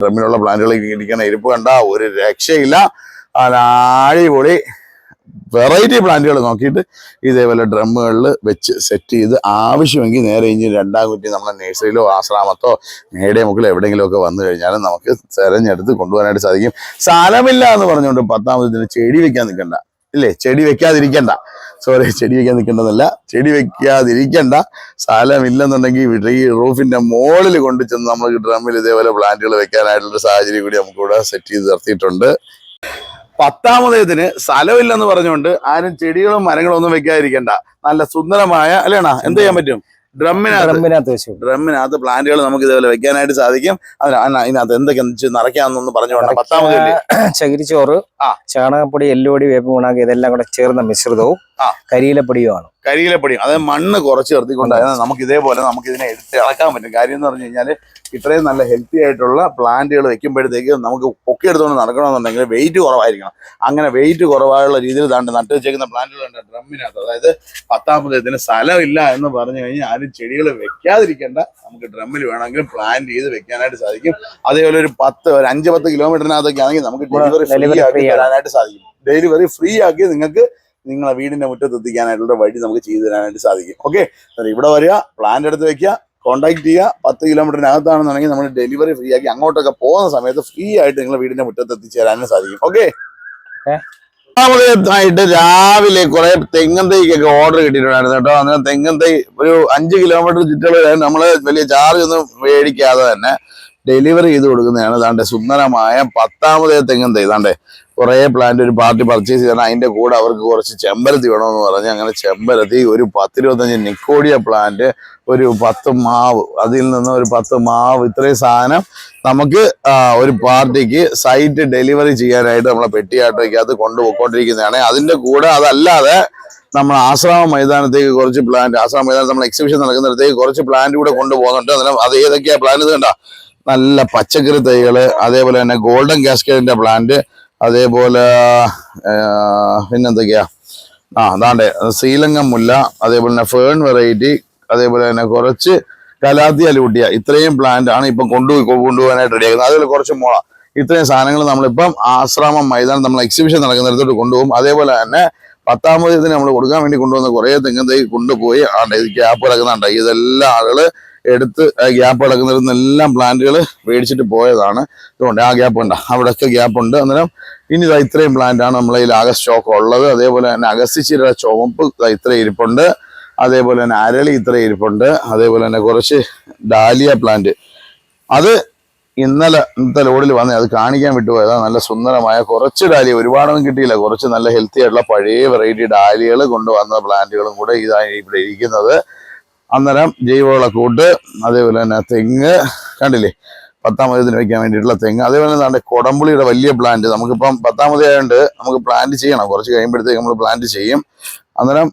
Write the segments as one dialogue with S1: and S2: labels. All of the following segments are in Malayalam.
S1: ഡ്രമ്മിലുള്ള പ്ലാന്റുകളൊക്കെ ഇരിക്കുന്ന ഇരിപ്പ് കണ്ട ഒരു രക്ഷയില്ല. അടിപൊളി വെറൈറ്റി പ്ലാന്റുകൾ നോക്കിയിട്ട് ഇതേപോലെ ഡ്രമ്മുകളിൽ വെച്ച് സെറ്റ് ചെയ്ത് ആവശ്യമെങ്കിൽ നേരെ ഇനി രണ്ടാം കുറ്റി നമ്മുടെ നഴ്സറിയിലോ ആശ്രാമത്തോ മേടേ മുക്കിലോ എവിടെയെങ്കിലും ഒക്കെ വന്നു കഴിഞ്ഞാലും നമുക്ക് തെരഞ്ഞെടുത്ത് കൊണ്ടുപോകാനായിട്ട് സാധിക്കും. സ്ഥലമില്ല എന്ന് പറഞ്ഞുകൊണ്ട് പത്താമത് ചെടി വെക്കാൻ നിൽക്കണ്ട. ഇല്ലേ? ചെടി വെക്കാതിരിക്കണ്ട. സോറി ചെടി വെക്കാൻ നിൽക്കേണ്ടതല്ല. ചെടി വെക്കാതിരിക്കണ്ട. സ്ഥലമില്ലെന്നുണ്ടെങ്കിൽ വീട്ടിൽ ഈ റൂഫിന്റെ മുകളിൽ കൊണ്ടു ചെന്ന് നമുക്ക് ഡ്രമ്മിൽ ഇതേപോലെ പ്ലാന്റുകൾ വെക്കാനായിട്ടുള്ള സാഹചര്യം കൂടി നമുക്കിവിടെ സെറ്റ് ചെയ്ത് നിർത്തിയിട്ടുണ്ട്. പത്താമതേതിന് സ്ഥലമില്ലെന്ന് പറഞ്ഞുകൊണ്ട് ആരും ചെടികളും മരങ്ങളും ഒന്നും വെക്കാതിരിക്കണ്ട. നല്ല സുന്ദരമായ അല്ലേണ എന്ത് ചെയ്യാൻ പറ്റും? ഡ്രമ്മിനകത്ത്
S2: ഡ്രമ്മിനകത്ത് വെച്ചു
S1: ഡ്രമ്മിനകത്ത് പ്ലാന്റുകൾ നമുക്ക് ഇതേപോലെ വെക്കാനായിട്ട് സാധിക്കും അതിന് ഇതിനകത്ത് എന്തൊക്കെ നിറയ്ക്കാന്നൊന്ന് പറഞ്ഞുകൊണ്ട് പത്താമത്
S2: ചകിരിച്ചോറ്
S1: ആ.
S2: ചാണകപ്പൊടി എല്ലുപൊടി വേപ്പ് ഉണാക്കി ഇതെല്ലാം കൂടെ ചേർന്ന മിശ്രിതവും. കരിയിലപ്പൊടിയുമാണ്
S1: കരിയിലപ്പൊടിയും അതായത് മണ്ണ് കുറച്ച് ചേർത്തിക്കൊണ്ടായിരുന്നു നമുക്ക് ഇതേപോലെ നമുക്ക് ഇതിനെ എടുത്ത് ഇളക്കാൻ പറ്റും. കാര്യം എന്ന് പറഞ്ഞു കഴിഞ്ഞാൽ ഇത്രയും നല്ല ഹെൽത്തി ആയിട്ടുള്ള പ്ലാന്റുകൾ വെക്കുമ്പോഴത്തേക്ക് നമുക്ക് പൊക്കിയെടുത്തുകൊണ്ട് നടക്കണമെന്നുണ്ടെങ്കിൽ വെയിറ്റ് കുറവായിരിക്കണം. അങ്ങനെ വെയിറ്റ് കുറവായുള്ള രീതിയിൽ താണ്ട് നട്ട് വെച്ചേക്കുന്ന പ്ലാന്റുകളുണ്ട് ഡ്രമ്മിനകത്ത്. അതായത് പത്താമത് ഇതിന് സ്ഥലമില്ല എന്ന് പറഞ്ഞു കഴിഞ്ഞാൽ ആരും ചെടികൾ വെക്കാതിരിക്കേണ്ട നമുക്ക് ഡ്രമ്മിൽ വേണമെങ്കിൽ പ്ലാന്റ് ചെയ്ത് വെക്കാനായിട്ട് സാധിക്കും. അതേപോലെ ഒരു പത്ത് ഒരു അഞ്ച് പത്ത് കിലോമീറ്ററിനകത്തൊക്കെ ആണെങ്കിൽ നമുക്ക് ഡെലിവറി ഫ്രീ ആക്കി. തരാനായിട്ട് സാധിക്കും. ഡെലിവറി ഫ്രീ ആക്കി നിങ്ങൾക്ക് നിങ്ങളെ വീടിന്റെ മുറ്റത്ത് എത്തിക്കാനായിട്ടുള്ള വഴി നമുക്ക് ചെയ്തു തരാനായിട്ട് സാധിക്കും. ഓക്കെ ഇവിടെ വരിക പ്ലാന്റ് എടുത്ത് വെക്കുക കോൺടാക്ട് ചെയ്യുക. പത്ത് കിലോമീറ്ററിനകത്താണെന്നുണ്ടെങ്കിൽ നമ്മൾ ഡെലിവറി ഫ്രീ ആക്കി അങ്ങോട്ടൊക്കെ പോകുന്ന സമയത്ത് ഫ്രീ ആയിട്ട് നിങ്ങളെ വീടിന്റെ മുറ്റത്ത് എത്തിച്ചേരാനും സാധിക്കും. ഓക്കെ ായിട്ട് ഒന്നാമതായിട്ട് രാവിലെ കുറെ തെങ്ങൻ തൈക്കൊക്കെ ഓർഡർ കിട്ടിയിട്ടുണ്ടായിരുന്നു കേട്ടോ. അങ്ങനെ തെങ്ങൻ തൈ ഒരു അഞ്ച് കിലോമീറ്റർ ചുറ്റളവ് നമ്മൾ വലിയ ചാർജ് ഒന്നും മേടിക്കാതെ തന്നെ ഡെലിവറി ചെയ്ത് കൊടുക്കുന്നതാണ്. ദാണ്ടെ സുന്ദരമായ പത്താമതേ തെങ്ങൻ തൈ. ദാണ്ടെ കുറേ പ്ലാന്റ് ഒരു പാർട്ടി പർച്ചേസ് ചെയ്യണം അതിന്റെ കൂടെ അവർക്ക് കുറച്ച് ചെമ്പരത്തി വേണമെന്ന് പറഞ്ഞ് അങ്ങനെ ചെമ്പരത്തി ഒരു പത്തിരുപത്തഞ്ച് നിക്കോഡിയ പ്ലാന്റ് ഒരു പത്ത് മാവ്. അതിൽ നിന്ന് ഒരു പത്ത് മാവ് ഇത്രയും സാധനം നമുക്ക് ഒരു പാർട്ടിക്ക് സൈറ്റ് ഡെലിവറി ചെയ്യാനായിട്ട് നമ്മളെ പെട്ടിയാട്ടോയ്ക്കകത്ത് കൊണ്ടുപോയിക്കൊണ്ടിരിക്കുന്നതാണ് അതിന്റെ കൂടെ അതല്ലാതെ നമ്മൾ ആശ്രാമ മൈതാനത്തേക്ക് കുറച്ച് പ്ലാന്റ് ആശ്രാമ മൈതാനത്ത് നമ്മൾ എക്സിബിഷൻ നടക്കുന്നിടത്തേക്ക് കുറച്ച് പ്ലാന്റ് കൂടെ കൊണ്ടുപോകുന്നുണ്ട് അതിന് അത് ഏതൊക്കെയാ പ്ലാന്റ് ഇത് കണ്ട? നല്ല പച്ചക്കറി തൈകൾ അതേപോലെ തന്നെ ഗോൾഡൻ കാസ്കേഡിന്റെ പ്ലാന്റ് അതേപോലെ പിന്നെന്തൊക്കെയാ? ആ അതാണ്ട്. ശ്രീലങ്കൻ മുല്ല അതേപോലെ തന്നെ ഫേൺ വെറൈറ്റി അതേപോലെ തന്നെ കുറച്ച് കലാത്തി ലൂട്ടിയ ഇത്രയും പ്ലാന്റ് ആണ് ഇപ്പം കൊണ്ടുപോയി കൊണ്ടുപോകാനായിട്ട് റെഡിയാക്കുന്നത് അതുപോലെ കുറച്ച് മുള. ഇത്രയും സാധനങ്ങൾ നമ്മളിപ്പം ആശ്രാമം മൈതാനം നമ്മൾ എക്സിബിഷൻ നടക്കുന്നിടത്തോട്ട് കൊണ്ടുപോകും. അതേപോലെ തന്നെ പത്താമത് ഇതിന് നമ്മൾ കൊടുക്കാൻ വേണ്ടി കൊണ്ടുവന്ന കുറേ തെങ്ങൻ തൈ കൊണ്ടുപോയി ഇത് ഗ്യാപ്പ് കിടക്കുന്നുണ്ട് ഇതെല്ലാം ആളുകൾ എടുത്ത് ഗ്യാപ്പ് കിടക്കുന്നിടത്ത് എല്ലാം പ്ലാന്റുകൾ മേടിച്ചിട്ട് പോയതാണ്. ഇതുകൊണ്ട് ആ ഗ്യാപ്പ് ഉണ്ട്. അവിടെയൊക്കെ ഗ്യാപ്പ് ഉണ്ട്. അന്നേരം ഇനി ഇതാ ഇത്രയും പ്ലാന്റാണ് നമ്മളെ ഈ ആകെ സ്റ്റോക്ക് ഉള്ളത്. അതേപോലെ തന്നെ അഗസ്തിച്ചിര ചുവപ്പ് ഇത്ര ഇരിപ്പുണ്ട്. അതേപോലെ തന്നെ അരളി ഇത്രയും ഇരിപ്പുണ്ട്. അതേപോലെ തന്നെ കുറച്ച് ഡാലിയ പ്ലാന്റ് അത് ഇന്നലെ ഇന്നത്തെ ലോഡിൽ വന്നേ. അത് കാണിക്കാൻ വിട്ടുപോയതാ. നല്ല സുന്ദരമായ കുറച്ച് ഡാലിയ ഒരുപാടൊന്നും കിട്ടിയില്ല. കുറച്ച് നല്ല ഹെൽത്തി ആയിട്ടുള്ള പഴയ വെറൈറ്റി ഡാലികൾ കൊണ്ടുവന്ന പ്ലാന്റുകളും കൂടെ ഇതാണ് ഇവിടെ ഇരിക്കുന്നത്. അന്നേരം ജൈവവള കൂട്ട് അതേപോലെ തന്നെ തെങ്ങ് കണ്ടില്ലേ? പത്താമതത്തിന് വെക്കാൻ വേണ്ടിയിട്ടുള്ള തെങ്ങ്. അതേപോലെ തന്നെ കൊടമ്പുളിയുടെ വലിയ പ്ലാന്റ് നമുക്കിപ്പം പത്താമത് ആയതുകൊണ്ട് നമുക്ക് പ്ലാന്റ് ചെയ്യണം. കുറച്ച് കഴിയുമ്പോഴത്തേക്ക് നമ്മൾ പ്ലാന്റ് ചെയ്യും. അന്നേരം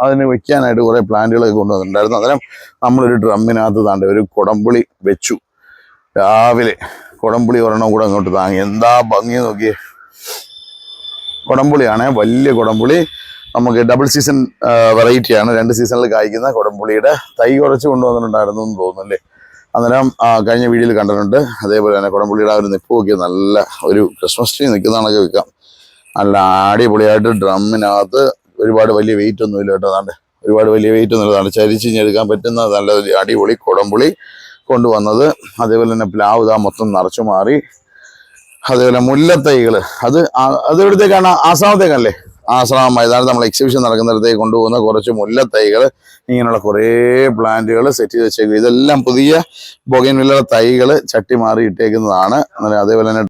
S1: അതിന് വെക്കാനായിട്ട് കുറേ പ്ലാന്റുകളൊക്കെ കൊണ്ടുവന്നിട്ടുണ്ടായിരുന്നു. അന്നേരം നമ്മളൊരു ഡ്രമ്മിനകത്ത് താണ്ട് ഒരു കൊടമ്പുളി വെച്ചു. രാവിലെ കുടംപുളി ഒരെണ്ണം കൂടെ അങ്ങോട്ട് താങ്ങി. എന്താ ഭംഗി നോക്കിയേ. കുടംപുളിയാണ് വലിയ കുടംപുളി. നമുക്ക് ഡബിൾ സീസൺ വെറൈറ്റിയാണ് രണ്ട് സീസണിൽ കായ്ക്കുന്ന കുടംപുളിയുടെ തൈ കുറച്ച് കൊണ്ടുവന്നിട്ടുണ്ടായിരുന്നു എന്ന് തോന്നുന്നു അല്ലേ അന്നേരം കഴിഞ്ഞ വീഡിയോയിൽ കണ്ടിട്ടുണ്ട്. അതേപോലെ തന്നെ കുടംപുള്ളിയുടെ ആ ഒരു നിപ്പ് നോക്കി നല്ല ഒരു ക്രിസ്മസ് ട്രീ നിൽക്കുന്നതാണൊക്കെ വെക്കാം. നല്ല അടിപൊളിയായിട്ട് ഡ്രമ്മിനകത്ത് ഒരുപാട് വലിയ വെയിറ്റ് ഒന്നുമില്ല കേട്ടോ. അതാണ്ട് ഒരുപാട് വലിയ വെയിറ്റ് ഒന്നും ഇല്ല ചരിച്ച് കഴിഞ്ഞെടുക്കാൻ പറ്റുന്ന നല്ല അടിപൊളി കുടംപുളി. കൊണ്ടുവന്നത്. അതേപോലെ തന്നെ പ്ലാവ് ഇതാ മൊത്തം നിറച്ചു മാറി. അതേപോലെ മുല്ലത്തൈകൾ. അത് ആ- അത് എവിടത്തേക്കാണ് ആസാമത്തേക്കല്ലേ ആശ്രമം മൈതാനത്ത് നമ്മൾ എക്സിബിഷൻ നടക്കുന്നിടത്തേക്ക് കൊണ്ടുപോകുന്ന കുറച്ച് മുല്ലത്തൈകൾ. ഇങ്ങനെയുള്ള കുറേ പ്ലാന്റുകൾ സെറ്റ് ചെയ്ത് വെച്ചേക്കും ഇതെല്ലാം പുതിയ ബൊഗൈൻ തൈകൾ ചട്ടി മാറി ഇട്ടേക്കുന്നതാണ്. അതേപോലെ തന്നെ